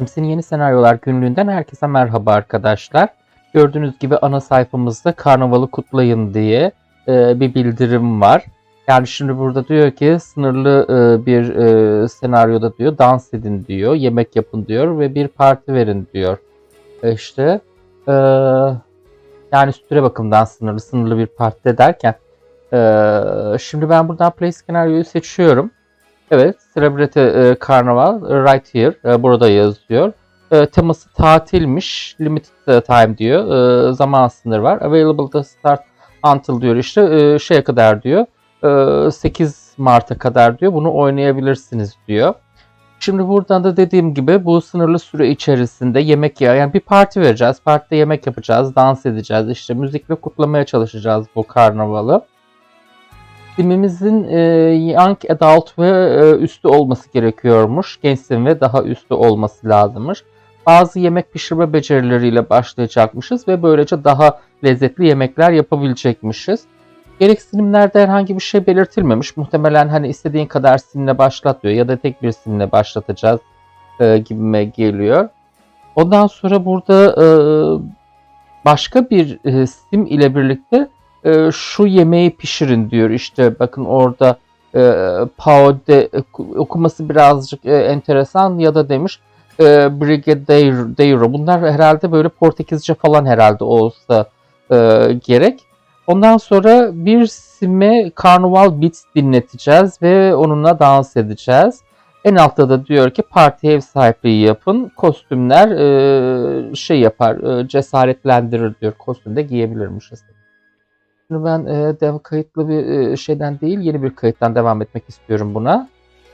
Sims'in yeni senaryolar günlüğünden herkese merhaba arkadaşlar. Gördüğünüz gibi ana sayfamızda karnavalı kutlayın diye e, bir bildirim var. Yani şimdi burada diyor ki sınırlı e, bir e, senaryoda diyor dans edin diyor, yemek yapın diyor ve bir parti verin diyor. E işte e, yani süre bakımdan sınırlı, sınırlı bir parti derken e, şimdi ben buradan play senaryoyu seçiyorum. Evet, Celebrity e, Carnival right here e, burada yazıyor. E, teması tatilmiş, limited e, time diyor. E, zaman sınırı var. Available to start until diyor işte e, şeye kadar diyor. E, 8 Mart'a kadar diyor. Bunu oynayabilirsiniz diyor. Şimdi buradan da dediğim gibi bu sınırlı süre içerisinde yemek ya yani bir parti vereceğiz. Partide yemek yapacağız, dans edeceğiz. işte müzikle kutlamaya çalışacağız bu karnavalı. Simimizin e, young adult ve e, üstü olması gerekiyormuş. Gençsin ve daha üstü olması lazımmış. Bazı yemek pişirme becerileriyle başlayacakmışız ve böylece daha lezzetli yemekler yapabilecekmişiz. Gereksinimlerde herhangi bir şey belirtilmemiş. Muhtemelen hani istediğin kadar simle başlat diyor ya da tek bir simle başlatacağız e, gibime geliyor. Ondan sonra burada e, başka bir e, sim ile birlikte e, şu yemeği pişirin diyor. İşte bakın orada e, Paude okuması birazcık e, enteresan ya da demiş e, Brigadeiro. Bunlar herhalde böyle Portekizce falan herhalde olsa e, gerek. Ondan sonra bir sime Carnival Beats dinleteceğiz ve onunla dans edeceğiz. En altta da diyor ki parti ev sahipliği yapın. Kostümler e, şey yapar, e, cesaretlendirir diyor. Kostümde giyebilirmişiz. Şimdi ben e, dev kayıtlı bir e, şeyden değil yeni bir kayıttan devam etmek istiyorum buna.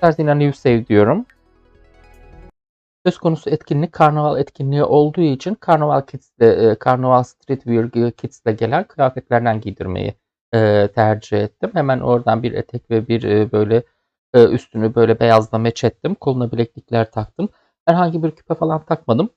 Tersine new save diyorum. Söz konusu etkinlik karnaval etkinliği olduğu için karnaval kids'le, e, karnaval streetwear kids'le gelen kıyafetlerden giydirmeyi e, tercih ettim. Hemen oradan bir etek ve bir e, böyle e, üstünü böyle beyazla meç ettim. Koluna bileklikler taktım. Herhangi bir küpe falan takmadım.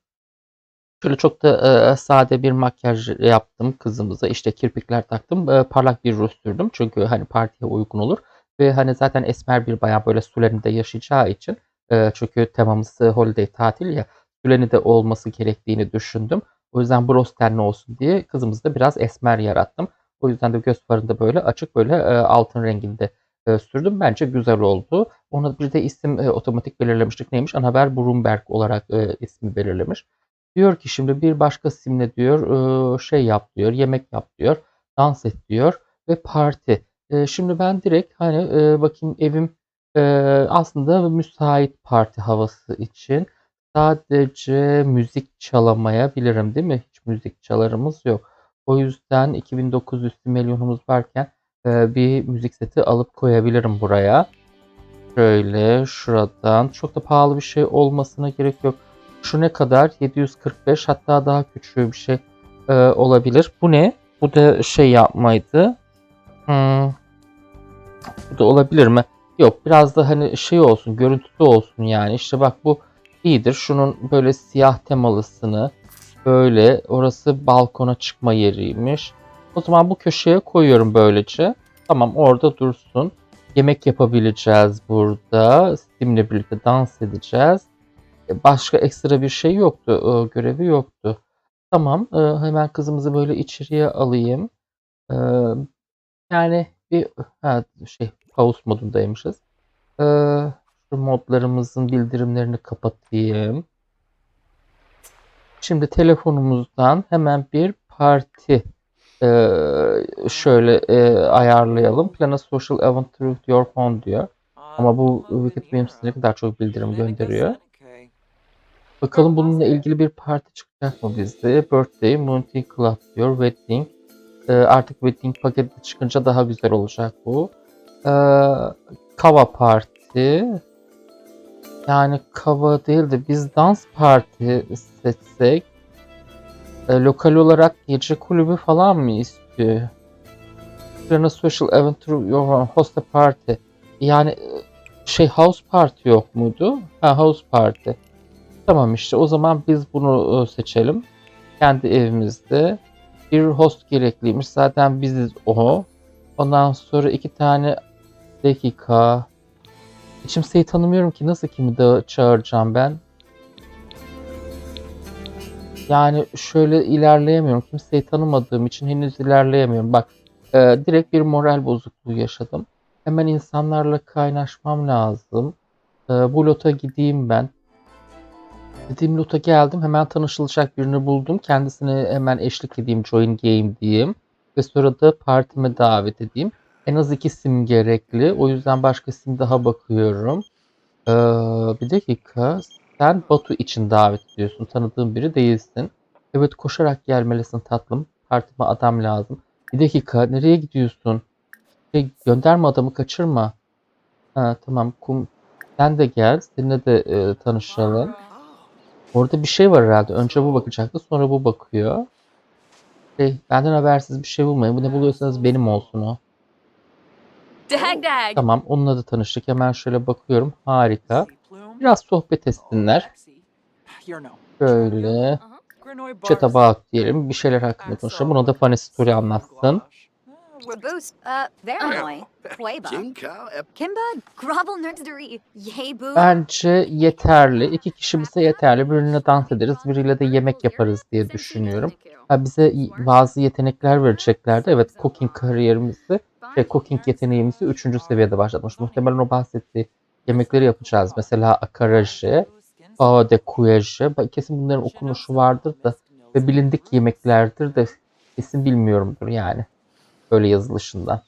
Şöyle çok da e, sade bir makyaj yaptım kızımıza. İşte kirpikler taktım. E, parlak bir ruj sürdüm. Çünkü hani partiye uygun olur. Ve hani zaten esmer bir bayan böyle Sulen'de yaşayacağı için e, çünkü temamız holiday tatil ya Sulen'de olması gerektiğini düşündüm. O yüzden bros tenli olsun diye kızımızda biraz esmer yarattım. O yüzden de göz farında böyle açık böyle e, altın renginde e, sürdüm. Bence güzel oldu. Ona bir de isim e, otomatik belirlemiştik. Neymiş? Anaber Brumberg olarak ismi belirlemiş. Diyor ki şimdi bir başka simle diyor şey yap diyor, yemek yap diyor, dans et diyor ve parti. Şimdi ben direkt hani bakayım evim aslında müsait parti havası için. Sadece müzik çalamayabilirim değil mi? Hiç müzik çalarımız yok. O yüzden 2900 milyonumuz varken bir müzik seti alıp koyabilirim buraya. Şöyle şuradan. Çok da pahalı bir şey olmasına gerek yok. Şu ne kadar? 745 hatta daha küçük bir şey e, olabilir. Bu ne? Bu da şey yapmaydı. Hmm. Bu da olabilir mi? Yok biraz da hani şey olsun görüntüde olsun yani. İşte bak bu iyidir. Şunun böyle siyah temalısını böyle orası balkona çıkma yeriymiş. O zaman bu köşeye koyuyorum böylece. Tamam orada dursun. Yemek yapabileceğiz burada. Steam'le birlikte dans edeceğiz başka ekstra bir şey yoktu. Görevi yoktu. Tamam. Hemen kızımızı böyle içeriye alayım. Yani bir ha, şey pause modundaymışız. Şu modlarımızın bildirimlerini kapatayım. Şimdi telefonumuzdan hemen bir parti şöyle ayarlayalım. Plan a social event through your phone diyor. Ama bu Wicked Whimsy ne kadar çok bildirim gönderiyor. Bakalım bununla ilgili bir parti çıkacak mı bizde? Birthday, Mountain Club diyor, Wedding. Ee, artık Wedding paketi çıkınca daha güzel olacak bu. Ee, Kava Parti. Yani Kava değil de biz dans parti seçsek. E, lokal olarak gece kulübü falan mı istiyor? A social event through host a party. Yani şey house party yok muydu? Ha house party. Tamam işte o zaman biz bunu seçelim. Kendi evimizde bir host gerekliymiş. Zaten biziz o. Ondan sonra iki tane dakika. Kimseyi tanımıyorum ki nasıl kimi de çağıracağım ben. Yani şöyle ilerleyemiyorum. Kimseyi tanımadığım için henüz ilerleyemiyorum. Bak e, direkt bir moral bozukluğu yaşadım. Hemen insanlarla kaynaşmam lazım. E, bu lota gideyim ben. Dediğim lota geldim. Hemen tanışılacak birini buldum. Kendisine hemen eşlik edeyim. Join game diyeyim. Ve sonra da partime davet edeyim. En az iki sim gerekli. O yüzden başka sim daha bakıyorum. Ee, bir dakika. Sen Batu için davet ediyorsun. Tanıdığın biri değilsin. Evet koşarak gelmelisin tatlım. Partime adam lazım. Bir dakika. Nereye gidiyorsun? Şey, gönderme adamı kaçırma. Ha, tamam. Kum. Sen de gel. Seninle de e, tanışalım. Orada bir şey var herhalde. Önce bu bakacaktı. Sonra bu bakıyor. Şey, benden habersiz bir şey bulmayın. Bu ne buluyorsanız benim olsun o. Dag dag. Tamam. Onunla da tanıştık. Hemen şöyle bakıyorum. Harika. Biraz sohbet etsinler. Şöyle. Chat'e bağ diyelim. Bir şeyler hakkında konuşalım. Buna da funny story anlatsın. Uh, Veranoy. Kimba. Grovel. Bence yeterli. İki kişi bize yeterli. Birine dans ederiz. Biriyle de yemek yaparız diye düşünüyorum. Ha, bize bazı yetenekler vereceklerdi. Evet cooking kariyerimizi ve cooking yeteneğimizi 3. seviyede başlatmış. Muhtemelen o bahsettiği yemekleri yapacağız. Mesela akaraje, pao de. Ba- Kesin bunların okunuşu vardır da ve bilindik yemeklerdir de kesin bilmiyorumdur yani. Böyle yazılışından.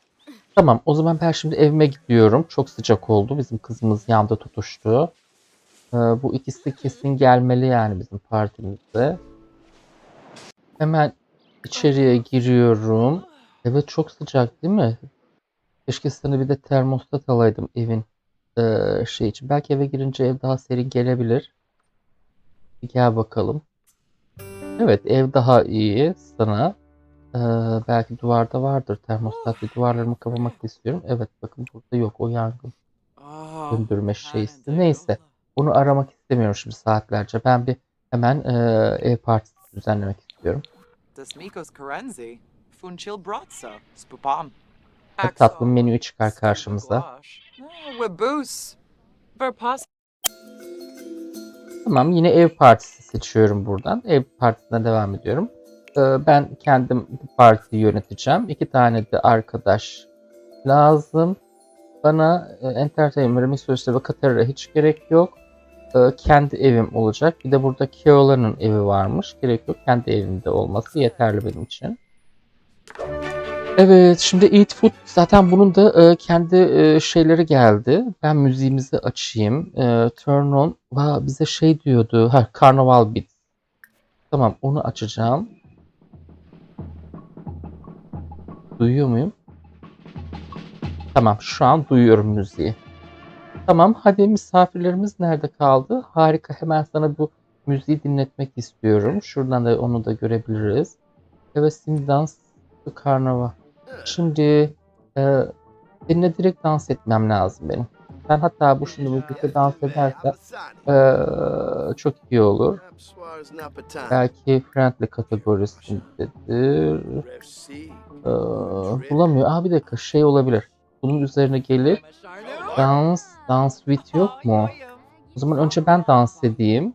Tamam o zaman ben şimdi evime gidiyorum. Çok sıcak oldu. Bizim kızımız yanda tutuştu. Ee, bu ikisi kesin gelmeli yani bizim partimizde. Hemen içeriye giriyorum. Evet çok sıcak değil mi? Keşke sana bir de termostat alaydım evin eee, şey için. Belki eve girince ev daha serin gelebilir. Bir gel bakalım. Evet ev daha iyi sana. Eee, belki duvarda vardır termostat. Bir duvarlarımı kapamak istiyorum. Evet bakın burada yok o yangın söndürme şeysi. Neyse bunu aramak istemiyorum şimdi saatlerce. Ben bir hemen eee, ev partisi düzenlemek istiyorum. Dasmikos Karenzi, Hadi tatlım menüyü çıkar karşımıza. Verpas. Tamam yine ev partisi seçiyorum buradan. Ev partisine devam ediyorum. Ee, ben kendim bu partiyi yöneteceğim. İki tane de arkadaş lazım. Bana e, Entertainment, Resource'da ve Katar'a hiç gerek yok. Ee, kendi evim olacak. Bir de burada Keola'nın evi varmış. Gerek yok. Kendi evimde olması yeterli benim için. Evet, şimdi Eat Food zaten bunun da e, kendi e, şeyleri geldi. Ben müziğimizi açayım. E, turn on. Va, bize şey diyordu. Ha, Carnival Beat. Tamam, onu açacağım. Duyuyor muyum? Tamam, şu an duyuyorum müziği. Tamam, hadi misafirlerimiz nerede kaldı? Harika, hemen sana bu müziği dinletmek istiyorum. Şuradan da onu da görebiliriz. Evet, şimdi dans karnaval. Şimdi e, seninle direkt dans etmem lazım benim. Sen hatta bu şimdi birlikte dans edersen e, çok iyi olur. Belki friendly kategorisindedir. E, bulamıyor. Aa bir dakika şey olabilir. Bunun üzerine gelip dans, dans with yok mu? O zaman önce ben dans edeyim.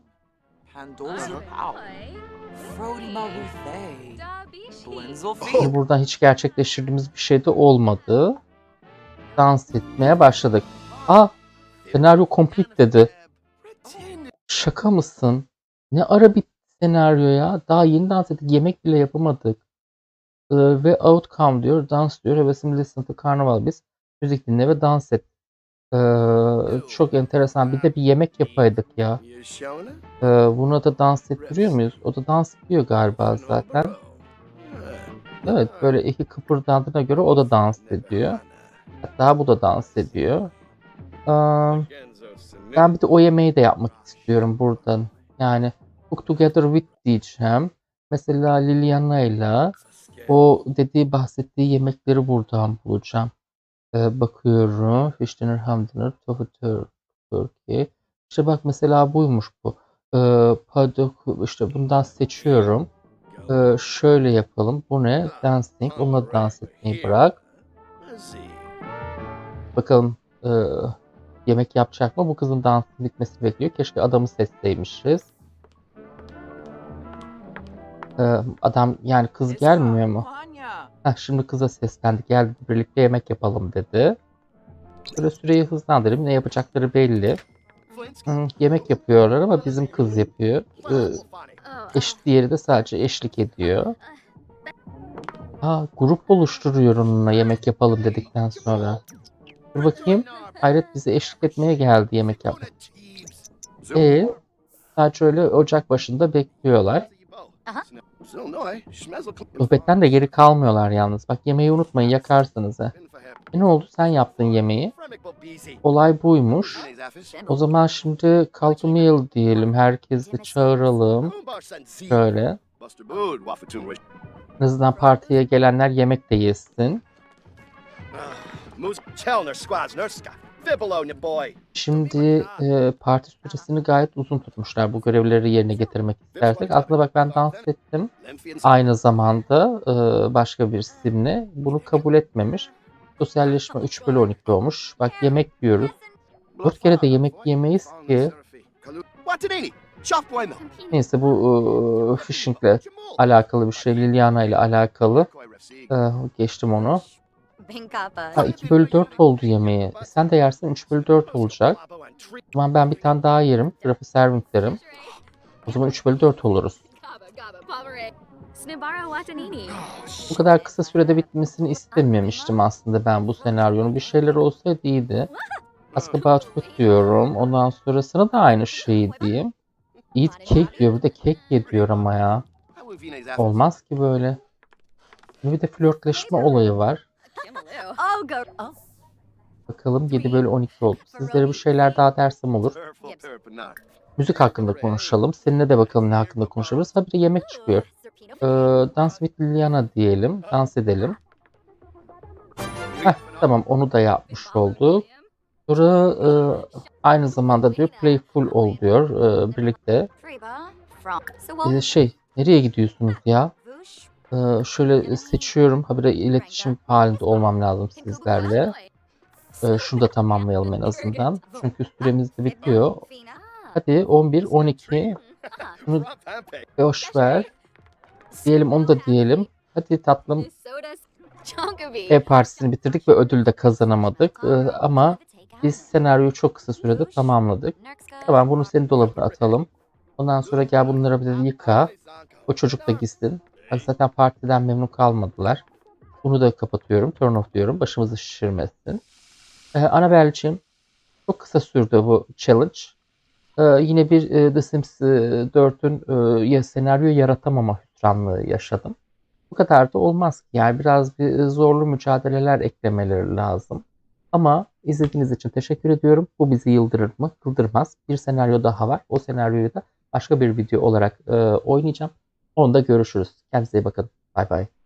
Fee. buradan hiç gerçekleştirdiğimiz bir şey de olmadı. Dans etmeye başladık. Aa senaryo complete dedi. Şaka mısın? Ne ara bitti senaryo ya? Daha yeni dans ettik. Yemek bile yapamadık. Ee, ve outcome diyor. Dans diyor. Hevesim listen to carnival biz. Müzik dinle ve dans et. Ee, çok enteresan. Bir de bir yemek yapaydık ya. Ee, buna da dans ettiriyor muyuz? O da dans ediyor galiba zaten. Evet böyle iki kıpırdandığına göre o da dans ediyor. Hatta bu da dans ediyor. Ee, ben bir de o yemeği de yapmak istiyorum buradan. Yani Cook Together with diyeceğim. Mesela Liliana'yla o dediği bahsettiği yemekleri buradan bulacağım. Ee, bakıyorum. Fish dinner, ham dinner, tofu tur- turkey. İşte bak mesela buymuş bu. Ee, padok işte bundan seçiyorum. Ee, şöyle yapalım. Bu ne? Dancing. Onunla dans etmeyi bırak. Bakalım e, yemek yapacak mı? Bu kızın dansın bitmesi bekliyor. Keşke adamı sesleymişiz. E, adam yani kız gelmiyor mu? Heh, şimdi kıza seslendi. Gel birlikte yemek yapalım dedi. Böyle süreyi hızlandırayım. Ne yapacakları belli. Yemek yapıyorlar ama bizim kız yapıyor. Ee, eş, diğeri de sadece eşlik ediyor. Aa, grup oluşturuyor onunla yemek yapalım dedikten sonra. Dur bakayım. Hayret bize eşlik etmeye geldi yemek yapmak. Ee, sadece öyle ocak başında bekliyorlar. Sohbetten de geri kalmıyorlar yalnız. Bak yemeği unutmayın yakarsınız ha. Ne oldu sen yaptın yemeği. Olay buymuş. O zaman şimdi meal diyelim. Herkesi çağıralım. Şöyle. En partiye gelenler yemek de yesin. Şimdi e, parti süresini gayet uzun tutmuşlar bu görevleri yerine getirmek istersek. Aslında bak ben dans ettim. Aynı zamanda e, başka bir simle bunu kabul etmemiş. Sosyalleşme 3 bölü 12 olmuş. Bak yemek yiyoruz. Dört kere de yemek yemeyiz ki. Neyse bu e, phishingle alakalı bir şey. Liliana ile alakalı. E, geçtim onu. Ha 2 bölü 4 oldu yemeği. Sen de yersin 3 bölü 4 olacak. O zaman ben bir tane daha yerim. Tarafı serving derim. O zaman 3 bölü 4 oluruz. Bu kadar kısa sürede bitmesini istememiştim aslında ben bu senaryonun. Bir şeyler olsaydı iyiydi. Ask about food diyorum. Ondan sonrasına da aynı şeyi diyeyim. Eat cake diyor. Bir de cake ye diyor ama ya. Olmaz ki böyle. Bir de flörtleşme olayı var. Bakalım 7 bölü 12 oldu. Sizlere bir şeyler daha dersem olur. Müzik hakkında konuşalım. Seninle de bakalım ne hakkında konuşabiliriz. Ha bir de yemek çıkıyor. Ee, Dance with Liliana diyelim. Dans edelim. Heh, tamam onu da yapmış olduk. Sonra e, aynı zamanda diyor playful ol diyor e, birlikte. E, şey nereye gidiyorsunuz ya? E, şöyle seçiyorum. Habire iletişim halinde olmam lazım sizlerle. E, şunu da tamamlayalım en azından. Çünkü süremiz de bitiyor. Hadi 11, 12. Şunu boş ver. Diyelim onu da diyelim. Hadi tatlım ev partisini bitirdik ve ödül de kazanamadık. E, ama biz senaryoyu çok kısa sürede tamamladık. Tamam bunu senin dolabına atalım. Ondan sonra gel bunları bir de yıka. O çocuk da gitsin. Bak zaten partiden memnun kalmadılar. Bunu da kapatıyorum. Turn off diyorum. Başımızı şişirmesin. Ee, Annabelle'cim çok kısa sürdü bu challenge. Ee, yine bir e, The Sims e, 4'ün e, ya senaryo yaratamama hüsranlığı yaşadım. Bu kadar da olmaz. Yani biraz bir zorlu mücadeleler eklemeleri lazım. Ama izlediğiniz için teşekkür ediyorum. Bu bizi yıldırır mı? Kıldırmaz. Bir senaryo daha var. O senaryoyu da başka bir video olarak e, oynayacağım. Onda görüşürüz. Kendinize iyi bakın. Bay bay.